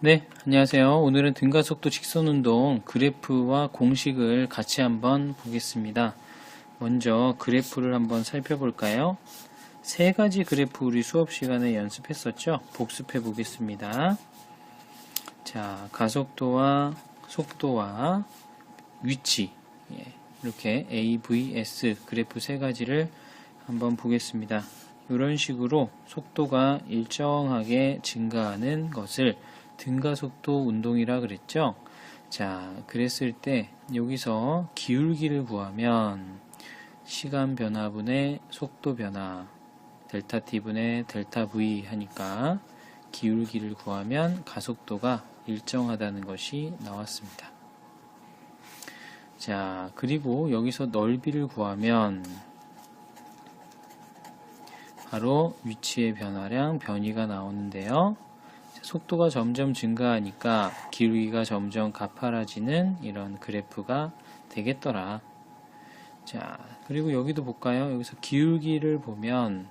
네, 안녕하세요. 오늘은 등가속도 직선운동 그래프와 공식을 같이 한번 보겠습니다. 먼저 그래프를 한번 살펴볼까요? 세 가지 그래프 우리 수업 시간에 연습했었죠? 복습해 보겠습니다. 자, 가속도와 속도와 위치 예, 이렇게 A, V, S 그래프 세 가지를 한번 보겠습니다. 이런 식으로 속도가 일정하게 증가하는 것을 등가속도 운동이라 그랬죠. 자, 그랬을 때 여기서 기울기를 구하면 시간 변화분의 속도 변화 델타 t분의 델타 v 하니까 기울기를 구하면 가속도가 일정하다는 것이 나왔습니다. 자, 그리고 여기서 넓이를 구하면 바로 위치의 변화량 변이가 나오는데요. 속도가 점점 증가하니까 기울기가 점점 가파라지는 이런 그래프가 되겠더라. 자, 그리고 여기도 볼까요? 여기서 기울기를 보면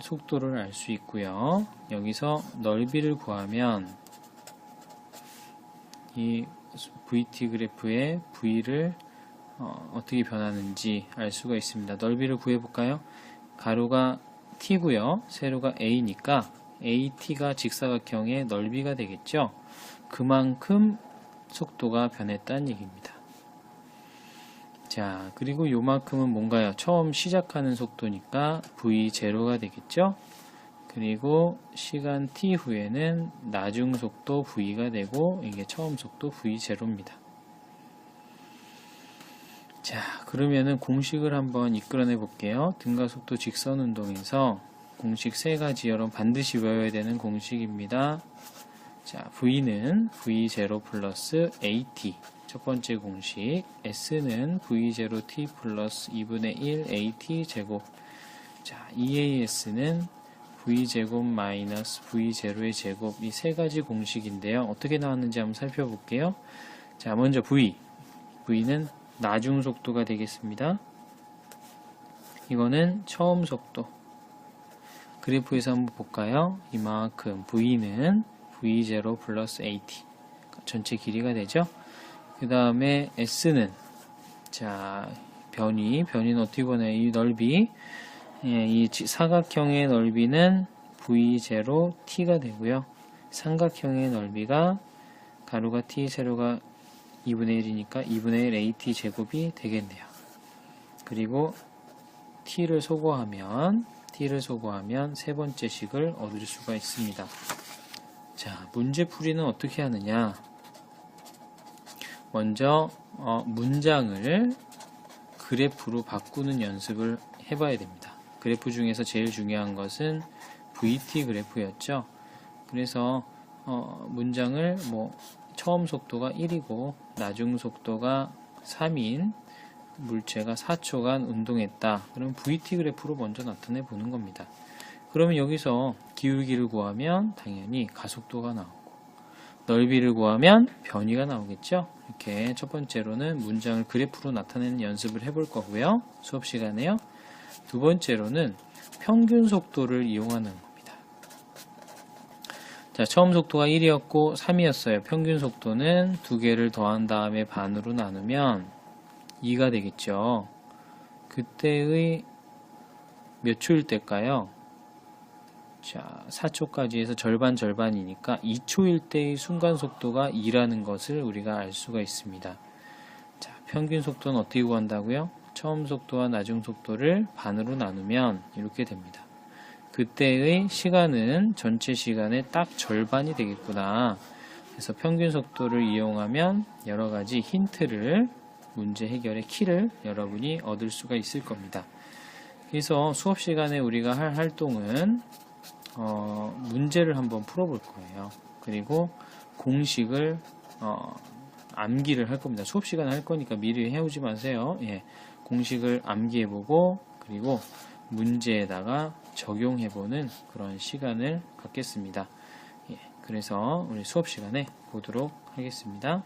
속도를 알 수 있고요. 여기서 넓이를 구하면 이 VT 그래프의 V를 어, 떻게 변하는지 알 수가 있습니다. 넓이를 구해볼까요? 가로가 t고요. 세로가 a니까 at가 직사각형의 넓이가 되겠죠. 그만큼 속도가 변했다는 얘기입니다. 자, 그리고 요만큼은 뭔가요? 처음 시작하는 속도니까 v0가 되겠죠. 그리고 시간 t 후에는 나중 속도 v가 되고 이게 처음 속도 v0입니다. 자, 그러면은 공식을 한번 이끌어내 볼게요. 등가속도 직선 운동에서 공식 세 가지 여러분 반드시 외워야 되는 공식입니다. 자, V는 V0 플러스 AT. 첫 번째 공식. S는 V0T 플러스 2분의 1 AT 제곱. 자, EAS는 V제곱 마이너스 V0의 제곱. 이 세 가지 공식인데요. 어떻게 나왔는지 한번 살펴볼게요. 자, 먼저 V. V는 나중 속도가 되겠습니다. 이거는 처음 속도. 그래프에서 한번 볼까요? 이만큼 V는 V0 플러스 AT. 전체 길이가 되죠? 그 다음에 S는, 자, 변이, 변이는 어떻게 보나요? 이 넓이, 예, 이 사각형의 넓이는 V0 T가 되고요. 삼각형의 넓이가 가로가 T, 세로가 2분의 1이니까 2분의 1 AT 제곱이 되겠네요. 그리고 t를 소거하면 t를 소거하면 세 번째 식을 얻을 수가 있습니다. 자, 문제 풀이는 어떻게 하느냐? 먼저 어, 문장을 그래프로 바꾸는 연습을 해봐야 됩니다. 그래프 중에서 제일 중요한 것은 VT 그래프였죠. 그래서 어, 문장을 뭐 처음 속도가 1이고 나중 속도가 3인 물체가 4초간 운동했다. 그럼 VT 그래프로 먼저 나타내 보는 겁니다. 그러면 여기서 기울기를 구하면 당연히 가속도가 나오고 넓이를 구하면 변이가 나오겠죠. 이렇게 첫 번째로는 문장을 그래프로 나타내는 연습을 해볼 거고요. 수업 시간에요. 두 번째로는 평균 속도를 이용하는 겁니다. 자, 처음 속도가 1이었고 3이었어요. 평균 속도는 두 개를 더한 다음에 반으로 나누면 2가 되겠죠. 그때의 몇 초일 때일까요? 자, 4초까지 해서 절반 절반이니까 2초일 때의 순간 속도가 2라는 것을 우리가 알 수가 있습니다. 자, 평균 속도는 어떻게 구한다고요? 처음 속도와 나중 속도를 반으로 나누면 이렇게 됩니다. 그때의 시간은 전체 시간의 딱 절반이 되겠구나. 그래서 평균 속도를 이용하면 여러 가지 힌트를 문제 해결의 키를 여러분이 얻을 수가 있을 겁니다. 그래서 수업 시간에 우리가 할 활동은 어, 문제를 한번 풀어볼 거예요. 그리고 공식을 어, 암기를 할 겁니다. 수업 시간에 할 거니까 미리 해오지 마세요. 예, 공식을 암기해보고 그리고 문제에다가 적용해보는 그런 시간을 갖겠습니다. 예, 그래서 우리 수업 시간에 보도록 하겠습니다.